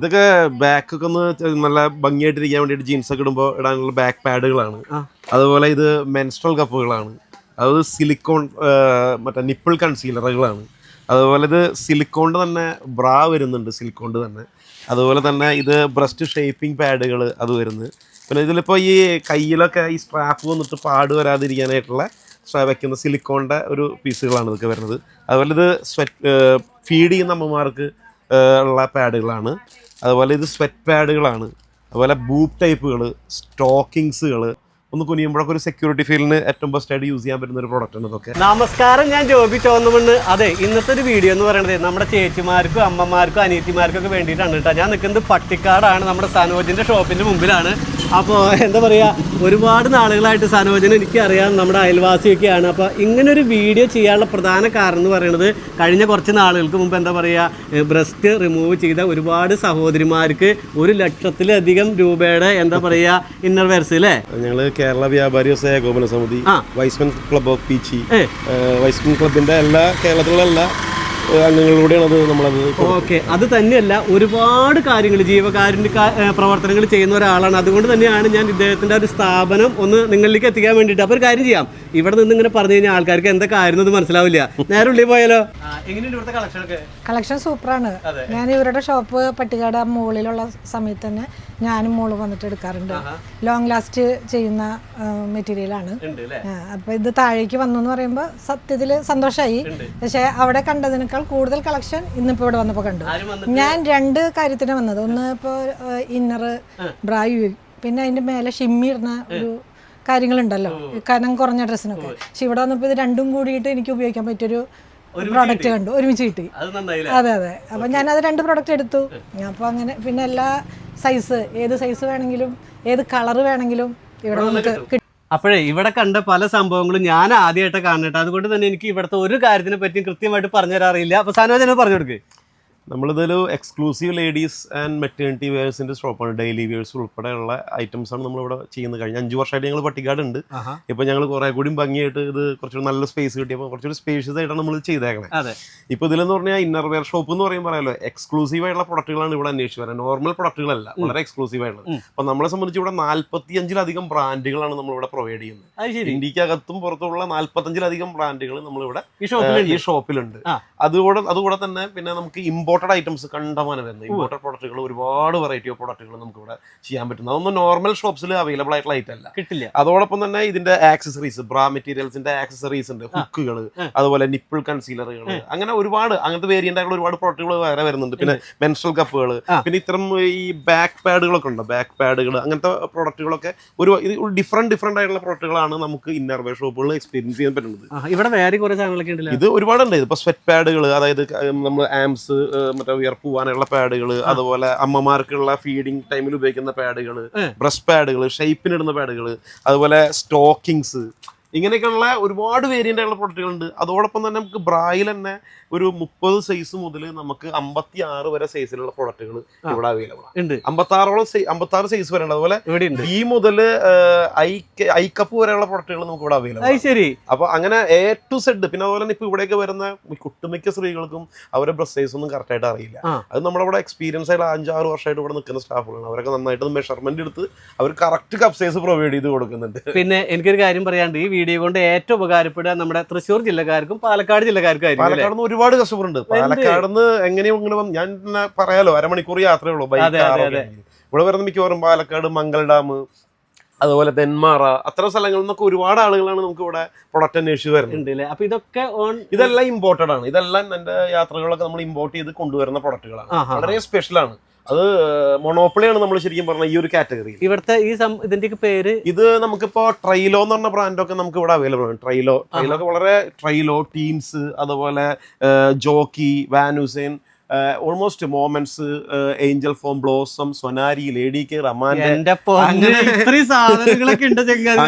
ഇതൊക്കെ ബാക്ക് ഒക്കെ ഒന്ന് നല്ല ഭംഗിയായിട്ടിരിക്കാൻ വേണ്ടിയിട്ട് ജീൻസ് ഒക്കെ ഇടുമ്പോൾ ഇടാനുള്ള ബാക്ക് പാഡുകളാണ് അതുപോലെ ഇത് മെൻസ്ട്രൽ കപ്പുകളാണ് അത് സിലിക്കോൺ മറ്റേ നിപ്പിൾ കൺസീലറുകളാണ് അതുപോലെ ഇത് സിലിക്കോണ്ട് തന്നെ ബ്രാ വരുന്നുണ്ട് സിലിക്കോണ്ട് തന്നെ. അതുപോലെ തന്നെ ഇത് ബ്രസ്റ്റ് ഷേപ്പിംഗ് പാഡുകൾ അത് വരുന്നത് പിന്നെ ഇതിലിപ്പോൾ ഈ കയ്യിലൊക്കെ ഈ സ്ട്രാപ്പ് വന്നിട്ട് പാട് വരാതിരിക്കാനായിട്ടുള്ള സ്ട്രാ വെക്കുന്ന സിലിക്കോണിന്റെ ഒരു പീസുകളാണ് ഇതൊക്കെ വരുന്നത്. അതുപോലെ ഇത് സ്വെറ്റ് ഫീഡ് ചെയ്യുന്ന അമ്മമാർക്ക് ഉള്ള പാഡുകളാണ്. അതുപോലെ ഇത് സ്വെറ്റ് പാഡുകളാണ് അതുപോലെ ബൂട്ട് ടൈപ്പുകൾ സ്റ്റോക്കിങ്സുകൾ ഒന്ന് കുനിയുമ്പോഴൊക്കെ ഒരു സെക്യൂരിറ്റി ഫീൽഡിന് ഏറ്റവും ബെസ്റ്റ് ആയിട്ട് യൂസ് ചെയ്യാൻ പറ്റുന്ന ഒരു പ്രോഡക്റ്റ് ആണ് ഇതൊക്കെ. നമസ്കാരം ഞാൻ ജോബി ചോന്നുമെന്ന് അതെ ഇന്നത്തെ ഒരു വീഡിയോ എന്ന് പറയുന്നത് നമ്മുടെ ചേച്ചിമാർക്കും അമ്മമാർക്കും അനിയത്തിമാർക്കും ഒക്കെ വേണ്ടിയിട്ടാണ് കേട്ടോ. ഞാൻ നിൽക്കുന്നത് പട്ടിക്കാടാണ് നമ്മുടെ സനോജിന്റെ ഷോപ്പിന്റെ മുമ്പിലാണ്. അപ്പോൾ എന്താ പറയുക ഒരുപാട് നാളുകളായിട്ട് സനോജിനെ എനിക്കറിയാം നമ്മുടെ അയൽവാസിയൊക്കെയാണ്. അപ്പോൾ ഇങ്ങനെ ഒരു വീഡിയോ ചെയ്യാനുള്ള പ്രധാന കാരണം എന്ന് പറയുന്നത് കഴിഞ്ഞ കുറച്ച് നാളുകൾക്ക് മുമ്പ് എന്താ പറയുക ബ്രസ്റ്റ് റിമൂവ് ചെയ്ത ഒരുപാട് സഹോദരിമാർക്ക് ഒരു ലക്ഷത്തിലധികം രൂപയുടെ എന്താ പറയുക ഇന്നർ വെയർസ് അല്ലേ ഞങ്ങൾ കേരള വ്യാപാരി വ്യവസായ ഏകോപന സമിതി. Y's Men club of Peechi Y's Men ക്ലബിന്റെ എല്ലാ കേരളത്തിലുള്ള എല്ലാ ഏഹ് അംഗങ്ങളിലൂടെയാണ് അത് നമ്മളത് ഓക്കെ. അത് തന്നെയല്ല ഒരുപാട് കാര്യങ്ങൾ ജീവകാരുണ്യ പ്രവർത്തനങ്ങൾ ചെയ്യുന്ന ഒരാളാണ്. അതുകൊണ്ട് തന്നെയാണ് ഞാൻ ഇദ്ദേഹത്തിന്റെ ഒരു സ്ഥാപനം ഒന്ന് നിങ്ങളിലേക്ക് എത്തിക്കാൻ വേണ്ടിയിട്ട് അപ്പൊ ഒരു കാര്യം ചെയ്യാം. ഇവിടെ നിന്ന് ഇങ്ങനെ പറഞ്ഞു കഴിഞ്ഞാൽ ആൾക്കാർക്ക് എന്താ കാര്യം എന്ന് മനസ്സിലാവില്ല. നേരെ ഉള്ളിൽ പോയാലോ? എങ്ങനെയുണ്ട് ഇവിടുത്തെ കളക്ഷൻ സൂപ്പറാണ്. ഞാൻ ഇവരുടെ ഷോപ്പ് പട്ടികാട് മുകളിലുള്ള സമയത്ത് തന്നെ ഞാനും മോൾ വന്നിട്ട് എടുക്കാറുണ്ട്. ലോങ് ലാസ്റ്റ് ചെയ്യുന്ന മെറ്റീരിയലാണ് അപ്പോൾ ഇത് താഴേക്ക് വന്നു എന്ന് പറയുമ്പോൾ സത്യത്തിൽ സന്തോഷമായി പക്ഷേ അവിടെ കണ്ടതിനേക്കാൾ കൂടുതൽ കളക്ഷൻ ഇന്നിപ്പോൾ ഇവിടെ വന്നപ്പോൾ കണ്ടു. ഞാൻ രണ്ട് കാര്യത്തിന് വന്നത്. ഒന്ന് ഇപ്പോൾ ഇന്നർ ബ്രായു പിന്നെ അതിന്റെ മേലെ ഷിമ്മി ഇടുന്ന ഒരു കാര്യങ്ങളുണ്ടല്ലോ. കനം കുറഞ്ഞ ഡ്രസ്സിനൊക്കെ പക്ഷെ ഇവിടെ വന്നപ്പോൾ ഇത് രണ്ടും കൂടിയിട്ട് എനിക്ക് ഉപയോഗിക്കാൻ പറ്റിയൊരു പ്രോഡക്റ്റ് കണ്ടു ഒരുമിച്ച് കിട്ടി. അത് നന്നായില്ലേ? അതെ അതെ. അപ്പം ഞാൻ അത് രണ്ട് പ്രോഡക്റ്റ് എടുത്തു. ഞാൻ അപ്പോൾ അങ്ങനെ പിന്നെ എല്ലാ സൈസ് ഏത് സൈസ് വേണമെങ്കിലും ഏത് കളർ വേണമെങ്കിലും ഇവിടെ നമുക്ക് അപ്പോഴേ ഇവിടെ കണ്ട പല സംഭവങ്ങളും ഞാൻ ആദ്യമായിട്ട് കാണട്ടെ അതുകൊണ്ട് തന്നെ എനിക്ക് ഇവിടുത്തെ ഒരു കാര്യത്തിനെ പറ്റി കൃത്യമായിട്ട് പറഞ്ഞു തരാറില്ല അപ്പൊ സാനോജന പറഞ്ഞു കൊടുക്ക്. നമ്മളിതൊരു എക്സ്ക്ലൂസീവ് ലേഡീസ് ആൻഡ് മെറ്റേണിറ്റി വെയേഴ്സിന്റെ ഷോപ്പാണ് ഡെയിലി വെയേഴ്സ് ഉൾപ്പെടെയുള്ള ഐറ്റംസ് ആണ് നമ്മളിവിടെ ചെയ്യുന്നത്. കഴിഞ്ഞ അഞ്ച് വർഷമായിട്ട് ഞങ്ങൾ പട്ടിക്കാട് ഉണ്ട് ഇപ്പൊ ഞങ്ങൾ കുറെ കൂടി ഭംഗിയായിട്ട് ഇത് കുറച്ചുകൂടി നല്ല സ്പേസ് കിട്ടിയപ്പോൾ കുറച്ചൊരു സ്പേഷ്യസ് ആയിട്ടാണ് നമ്മൾ ചെയ്തേക്കണേ. അതെ. ഇപ്പൊ ഇതിലെന്ന് പറഞ്ഞാൽ ഇന്നർ വെയർ ഷോപ്പ് എന്ന് പറയുമ്പോൾ പറയാലോ എക്സ്ക്ലൂസീവ് ആയിട്ടുള്ള പ്രൊഡക്റ്റുകളാണ് ഇവിടെ അന്വേഷിച്ച് വരുന്നത് നോർമൽ പ്രൊഡക്റ്റുകളല്ല വളരെ എക്സ്ക്ലൂസീവ് ആയിട്ടുള്ളത്. അപ്പൊ നമ്മളെ സംബന്ധിച്ച് ഇവിടെ നാല്പത്തി അഞ്ചിലധികം ബ്രാൻഡുകളാണ് നമ്മളിവിടെ പ്രൊവൈഡ് ചെയ്യുന്നത്. ഇന്ത്യക്കകത്തും പുറത്തുള്ള നാല്പത്തഞ്ചിലധികം ബ്രാൻഡുകൾ നമ്മളിവിടെ ഈ ഷോപ്പിലുണ്ട്. അതുകൂടെ അതുകൂടെ തന്നെ പിന്നെ നമുക്ക് ഇമ്പോർട്ടഡ് ഐറ്റംസ് കണ്ടമാനം വരുന്നത് ഇമ്പോർട്ടഡ് പ്രൊഡക്റ്റുകൾ ഒരുപാട് വെറൈറ്റി ഓഫ് പ്രൊഡക്റ്റുകൾ നമുക്ക് ഇവിടെ ചെയ്യാൻ പറ്റുന്നത് അതൊന്നും നോർമൽ ഷോപ്സിൽ അവൈലബിൾ ആയിട്ടുള്ള ഐറ്റം അല്ല. കിട്ടില്ല. അതോടൊപ്പം തന്നെ ഇതിന്റെ ആക്സസറീസ് ബ്രാ മെറ്റീരിയൽസിന്റെ ആക്സസറീസ് ഉണ്ട്. ഹുക്കുകൾ അതുപോലെ നിപ്പിൾ കൺസീലറുകൾ അങ്ങനെ ഒരുപാട് അങ്ങനത്തെ വേരിയന്റ് ആയിട്ടുള്ള ഒരുപാട് പ്രൊഡക്റ്റുകൾ വേറെ വരുന്നുണ്ട്. പിന്നെ മെൻസൽ കപ്പുകൾ പിന്നെ ഇത്തരം ഈ ബാക്ക് പാഡുകളൊക്കെ ഉണ്ട്? ബാക്ക് പാഡുകൾ അങ്ങനത്തെ പ്രോഡക്റ്റുകളൊക്കെ ഒരു ഇത് ഡിഫറെന്റ് ഡിഫറെന്റ് ആയിട്ടുള്ള പ്രൊഡക്റ്റുകളാണ് നമുക്ക് ഇന്നർ വെയർ ഷോപ്പുകളിൽ എക്സ്പീരിയൻസ് ചെയ്യാൻ പറ്റുന്നത്. ഇവിടെ വേറെ കുറെ സാധനങ്ങളൊക്കെ ഉണ്ടല്ലോ? ഇത് ഒരുപാടുണ്ട്. ഇപ്പൊ സ്വെറ്റ് പാഡുകൾ അതായത് നമ്മൾ ആംസ് മറ്റേ വിയർപ്പ് പോകാനുള്ള പാഡുകൾ അതുപോലെ അമ്മമാർക്കുള്ള ഫീഡിങ് ടൈമിൽ ഉപയോഗിക്കുന്ന പാഡുകൾ ബ്രസ്റ്റ് പാഡുകൾ ഷേപ്പിനിടുന്ന പാഡുകൾ അതുപോലെ സ്റ്റോക്കിങ്സ് ഇങ്ങനെയൊക്കെയുള്ള ഒരുപാട് വേരിയന്റ് ആയിട്ടുള്ള പ്രൊഡക്റ്റുകളുണ്ട് അതോടൊപ്പം തന്നെ നമുക്ക് ബ്രായിൽ തന്നെ ഒരു മുപ്പത് സൈസ് മുതൽ നമുക്ക് അമ്പത്തി ആറ് വരെ സൈസിലുള്ള പ്രൊഡക്റ്റുകൾ ഇവിടെ അവൈലബിൾ ഉണ്ട്. അമ്പത്തി ആറോളം അമ്പത്തി ആറ് സൈസ് വരെ ഉണ്ട്. അതുപോലെ ഇവിടെ ഈ മുതൽ ഐ ഐ കപ്പ് വരെയുള്ള പ്രൊഡക്റ്റുകൾ നമുക്ക് ഇവിടെ അവൈലബിൾ ശരി അപ്പൊ അങ്ങനെ എ ടു സെഡ് പിന്നെ അതുപോലെ തന്നെ ഇപ്പൊ ഇവിടെയൊക്കെ വരുന്ന ഒട്ടുമിക്ക സ്ത്രീകൾക്കും അവരെ ബ്രസ് സൈസ് ഒന്നും കറക്റ്റ് ആയിട്ട് അറിയില്ല. അത് നമ്മുടെ എക്സ്പീരിയൻസ് ആയിട്ട് അഞ്ചാറ് വർഷമായിട്ട് ഇവിടെ നിൽക്കുന്ന സ്റ്റാഫുകളാണ് അവരൊക്കെ നന്നായിട്ട് മെഷർമെന്റ് എടുത്ത് അവർ കറക്റ്റ് കപ്പ് സൈസ് പ്രൊവൈഡ് ചെയ്ത് കൊടുക്കുന്നുണ്ട്. പിന്നെ എനിക്കൊരു കാര്യം പറയാണ്ട് ഈ വീഡിയോ കൊണ്ട് ഏറ്റവും ഉപകാരപ്പെടുക നമ്മുടെ തൃശ്ശൂർ ജില്ലക്കാർക്കും പാലക്കാട് ജില്ലക്കാർക്കും ആയിരിക്കും നിന്ന് ഒരുപാട് കസ്റ്റമർ ഉണ്ട് പാലക്കാട് നിന്ന് എങ്ങനെയും ഇങ്ങനെ ഞാൻ പറയാലോ അരമണിക്കൂർ യാത്രയേ ഉള്ളൂ അതെ. ഇവിടെ വരുന്ന മിക്കവാറും പാലക്കാട് മംഗൾ ഡാം അതുപോലെ തെന്മാറ അത്തരം സ്ഥലങ്ങളിൽ നിന്നൊക്കെ ഒരുപാട് ആളുകളാണ് നമുക്ക് ഇവിടെ പ്രൊഡക്റ്റ് അന്വേഷിച്ച് വരുന്നത്. അപ്പൊ ഇതൊക്കെ ഓൺ ഇതെല്ലാം ഇമ്പോർട്ടഡ് ആണ്. ഇതെല്ലാം എന്റെ യാത്രകളൊക്കെ നമ്മൾ ഇമ്പോർട്ട് ചെയ്ത് കൊണ്ടുവരുന്ന പ്രൊഡക്റ്റുകളാണ് വളരെ സ്പെഷ്യൽ ആണ്. അത് മൊണോപ്പൊളിയാണ് നമ്മൾ ശരിക്കും പറഞ്ഞ ഈ ഒരു കാറ്റഗറി ഇവിടുത്തെ ഈ ഇതിന്റെ പേര് ഇത് നമുക്കിപ്പോ ട്രൈലോ എന്ന് പറഞ്ഞ ബ്രാൻഡൊക്കെ നമുക്ക് ഇവിടെ അവൈലബിൾ ആണ്. ട്രൈലോ ട്രൈലോ ഒക്കെ വളരെ ട്രൈലോ ടീംസ് അതുപോലെ Jockey Van Heusen almost moments Angel form Blossom Sonari lady K റമാൻ.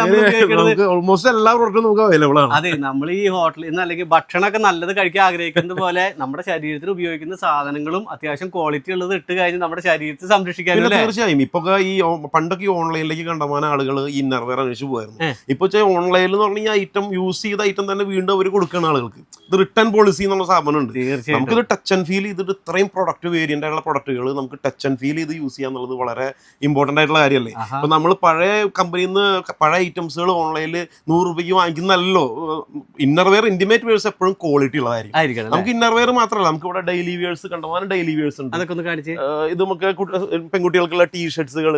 നമുക്ക് ഓൾമോസ്റ്റ് എല്ലാ പ്രൊഡക്റ്റും നമുക്ക് അവൈലബിൾ ആണ്. അതെ നമ്മൾ ഈ ഹോട്ടലിൽ നിന്ന് അല്ലെങ്കിൽ ഭക്ഷണമൊക്കെ നല്ലത് കഴിക്കാൻ ആഗ്രഹിക്കുന്നത് പോലെ നമ്മുടെ ശരീരത്തിൽ ഉപയോഗിക്കുന്ന സാധനങ്ങളും അത്യാവശ്യം ക്വാളിറ്റി ഉള്ളത് ഇട്ട് കഴിഞ്ഞ് നമ്മുടെ ശരീരത്തെ സംരക്ഷിക്കാൻ തീർച്ചയായും. ഇപ്പൊ ഈ പണ്ടൊക്കെ ഈ ഓൺലൈനിലേക്ക് കണ്ടമാനം ആളുകൾ ഈ ഇന്നർവെയർ അന്വേഷിച്ച്. പോയിരുന്നു ഇപ്പൊ ഓൺലൈനിൽ എന്ന് പറഞ്ഞാൽ ഐറ്റം യൂസ് ചെയ്ത ഐറ്റം തന്നെ വീണ്ടും അവർ കൊടുക്കുന്ന ആളുകൾക്ക്. ഇത് റിട്ടേൺ പോളിസി എന്നുള്ള സ്ഥാപനം ഉണ്ട് നമുക്കിത് ടച്ച് ആൻഡ് ഫീൽ ചെയ്തിട്ട് ഇത്രയും പ്രൊഡക്റ്റ് വേരിയന്റ് ആയിട്ടുള്ള പ്രൊഡക്റ്റുകൾ നമുക്ക് ടച്ച് ആൻഡ് ഫീൽ ചെയ്ത് യൂസ് ചെയ്യാന്നുള്ളത് വളരെ ഇമ്പോർട്ടന്റ് ആയിട്ടുള്ള കാര്യമല്ലേ? അപ്പോൾ നമ്മൾ പഴയ കമ്പനിയിൽ നിന്ന് പഴയ ഐറ്റംസുകൾ ഓൺലൈനിൽ നൂറ് രൂപയ്ക്ക് വാങ്ങിക്കുന്നല്ലോ ഇന്നർ വെയർ ഇന്റിമേറ്റ് വെയർസ് എപ്പോഴും ക്വാളിറ്റി ഉള്ളതായിരിക്കും. നമുക്ക് ഇന്നർ വെയർ മാത്രമല്ല നമുക്ക് ഇവിടെ ഡെയിലി വെയർസ് കണ്ടുപോകാൻ ഡെയിലി വെയർസ് ഉണ്ട്. അതൊക്കെ ഒന്ന് കാണിച്ച്. ഇത് നമുക്ക് കുട്ടി- പെൺകുട്ടികൾക്കുള്ള ടീഷർട്സുകൾ.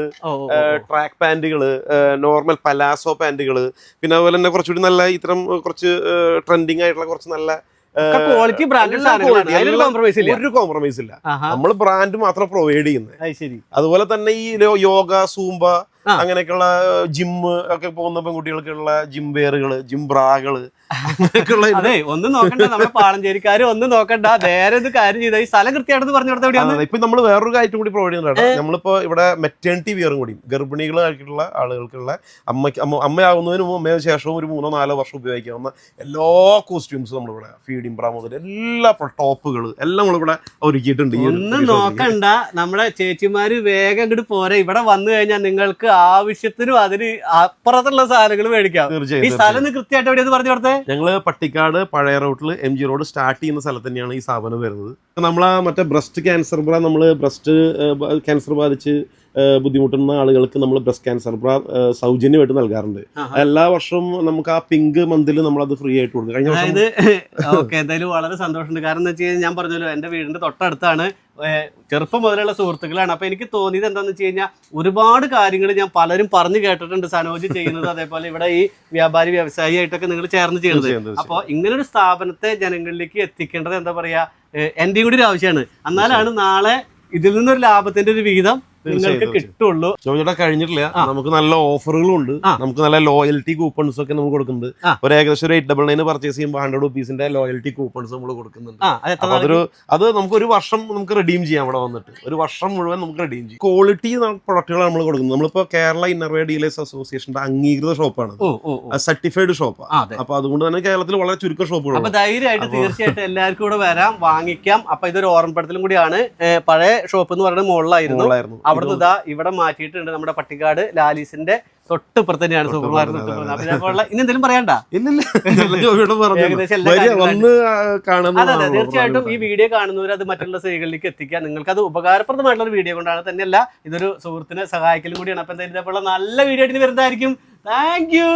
ട്രാക്ക് പാന്റുകൾ നോർമൽ പലാസോ പാന്റുകൾ പിന്നെ അതുപോലെ തന്നെ കുറച്ചുകൂടി നല്ല ഇത്തരം കുറച്ച് ട്രെൻഡിങ് ആയിട്ടുള്ള കുറച്ച് നല്ല ക്വാളിറ്റി കോംപ്രമൈസ് ഇല്ല. ഒരു കോംപ്രമൈസ് ഇല്ല. നമ്മൾ ബ്രാൻഡ് മാത്രം പ്രൊവൈഡ് ചെയ്യുന്നത് അത് അതുപോലെ തന്നെ ഈ യോഗ സൂംബ. അങ്ങനെയൊക്കെയുള്ള ജിമ്മ് ഒക്കെ പോകുന്ന പെൺകുട്ടികൾക്കുള്ള ജിം വെയറുകൾ ജിം ബ്രാകൾ അതെ ഒന്നും നോക്കണ്ട നമ്മുടെ പാളഞ്ചേരിക്കാര് ഒന്നും നോക്കണ്ട. നേരെ ഇത് കാര്യം ചെയ്ത ഈ സ്ഥലം കൃത്യമായിട്ട് പറഞ്ഞു കൊടുത്ത ഇപ്പൊ നമ്മൾ വേറൊരു കാര്യം കൂടി പ്രൊവൈഡ് ചെയ്യുന്നുണ്ട് നമ്മളിപ്പോ ഇവിടെ മെറ്റേണിറ്റി വിയറും കൂടി ഗർഭിണികളായിട്ടുള്ള ആളുകൾക്കുള്ള അമ്മയ്ക്ക് അമ്മ അമ്മയാകുന്നതിന് മുമ്പ് അമ്മയുടെ ശേഷവും ഒരു മൂന്നോ നാലോ വർഷം ഉപയോഗിക്കാവുന്ന എല്ലാ കോസ്റ്റ്യൂംസും നമ്മളിവിടെ ഫീഡിംഗ് ബ്രാ മുതൽ എല്ലാ ടോപ്പുകൾ എല്ലാം നമ്മളിവിടെ ഒരുക്കിയിട്ടുണ്ട് ഒന്നും നോക്കണ്ട. നമ്മുടെ ചേച്ചിമാര് വേഗം ഇങ്ങോട്ട് പോരെ. ഇവിടെ വന്നു കഴിഞ്ഞാൽ നിങ്ങൾക്ക് ആവശ്യത്തിനും അതിന് അപ്പുറത്തുള്ള സാധനങ്ങൾ മേടിക്കാം. ഈ സ്ഥലം കൃത്യമായിട്ട് എവിടെയെന്ന് പറഞ്ഞു കൊടുത്തേ? ഞങ്ങൾ പട്ടിക്കാട് പഴയ റോട്ടിൽ എം ജി റോഡ് സ്റ്റാർട്ട് ചെയ്യുന്ന സ്ഥലത്ത് തന്നെയാണ് ഈ സ്ഥാപനം വരുന്നത്. നമ്മൾ ആ മറ്റേ ബ്രസ്റ്റ് ക്യാൻസർ ബ്ര നമ്മൾ ബ്രസ്റ്റ് ക്യാൻസർ ബാധിച്ച് ബുദ്ധിമുട്ടുന്ന ആളുകൾക്ക് നമ്മൾ ബ്രസ്റ്റ് ക്യാൻസർ ബ്ര സൗജന്യമായിട്ട് നൽകാറുണ്ട്. എല്ലാ വർഷവും നമുക്ക് ആ പിങ്ക് മന്തിൽ നമ്മൾ അത് ഫ്രീ ആയിട്ട് കൊടുക്കും. കഴിഞ്ഞ വർഷം എന്തായാലും വളരെ സന്തോഷമുണ്ട്. കാരണം എന്താ വെച്ച് കഴിഞ്ഞാൽ ഞാൻ പറഞ്ഞല്ലോ എന്റെ വീടിന്റെ തൊട്ടടുത്താണ് ചെറുപ്പം മുതലുള്ള സുഹൃത്തുക്കളാണ്. അപ്പൊ എനിക്ക് തോന്നിയത് എന്താണെന്ന് വെച്ച് കഴിഞ്ഞാൽ ഒരുപാട് കാര്യങ്ങൾ ഞാൻ പലരും പറഞ്ഞു കേട്ടിട്ടുണ്ട് സനോജ് ചെയ്യുന്നത് അതേപോലെ ഇവിടെ ഈ വ്യാപാരി വ്യവസായി ആയിട്ടൊക്കെ നിങ്ങൾ ചേർന്ന് ചെയ്യുന്നത്. അപ്പോൾ ഇങ്ങനൊരു സ്ഥാപനത്തെ ജനങ്ങളിലേക്ക് എത്തിക്കേണ്ടത് എന്താ പറയാ എന്റെയും കൂടി ഒരു ആവശ്യമാണ്. എന്നാലാണ് നാളെ ഇതിൽ നിന്നൊരു ലാഭത്തിന്റെ ഒരു വിഹിതം നിങ്ങൾക്ക്. കിട്ടുള്ളൂ. ചോദിച്ചാ കഴിഞ്ഞിട്ടില്ല. നമുക്ക് നല്ല ഓഫറുകളും ഉണ്ട് നമുക്ക് നല്ല ലോയൽറ്റി കൂപ്പൺസ് ഒക്കെ നമുക്ക് കൊടുക്കുന്നുണ്ട്. ഒരു ഏകദേശം ഒരു എയ്റ്റ് ഡബിൾ നയൻ പർച്ചേസ് ചെയ്യുമ്പോൾ ഹൺഡ്രഡ് റുപ്പീസിന്റെ ലോയൽറ്റി കൂപ്പൺസ് നമ്മൾ കൊടുക്കുന്നുണ്ട്. അതൊരു അത് നമുക്ക് ഒരു വർഷം നമുക്ക് റെഡീം ചെയ്യാം അവിടെ വന്നിട്ട്. ഒരു വർഷം മുഴുവൻ നമുക്ക് റെഡീം ചെയ്യും. ക്വാളിറ്റി പ്രൊഡക്റ്റുകളാണ് നമ്മൾ കൊടുക്കുന്നത്. നമ്മളിപ്പോ കേരള ഇന്നർവേ ഡീലേഴ്സ് അസോസിയേഷന്റെ അംഗീകൃത ഷോപ്പാണ് സർട്ടിഫൈഡ് ഷോപ്പാണ് അപ്പൊ അതുകൊണ്ട് തന്നെ കേരളത്തിൽ വളരെ ചുരുക്കം ഷോപ്പുകളാണ് ധൈര്യമായിട്ട് തീർച്ചയായിട്ടും എല്ലാവർക്കും കൂടെ വരാം വാങ്ങിക്കാം. അപ്പൊ ഇതൊരു ഓർമ്മപ്പെടുത്തലും കൂടിയാണ്. പഴയ ഷോപ്പ് എന്ന് പറയുന്നത് മുകളിലായിരുന്നു. അവിടുന്ന് ഇതാ ഇവിടെ മാറ്റിയിട്ടുണ്ട് നമ്മുടെ പട്ടിക്കാട് ലാലീസിന്റെ തൊട്ട് തന്നെയാണ് സൂപ്പർ മാർക്കറ്റ് ഇനി എന്തെങ്കിലും പറയണ്ട അതെ തീർച്ചയായിട്ടും ഈ വീഡിയോ കാണുന്നവർ അത് മറ്റുള്ള സ്ത്രീകളിലേക്ക് എത്തിക്കുക. നിങ്ങൾക്ക് അത് ഉപകാരപ്രദമായിട്ടുള്ള ഒരു വീഡിയോ കൊണ്ടാണ് തന്നെയല്ല ഇതൊരു സുഹൃത്തിനെ സഹായിക്കലും കൂടിയാണ്. അപ്പൊ എന്തായാലും ഇതേപോലെ നല്ല വീഡിയോ ആയിട്ട് വരുന്നതായിരിക്കും. Thank you.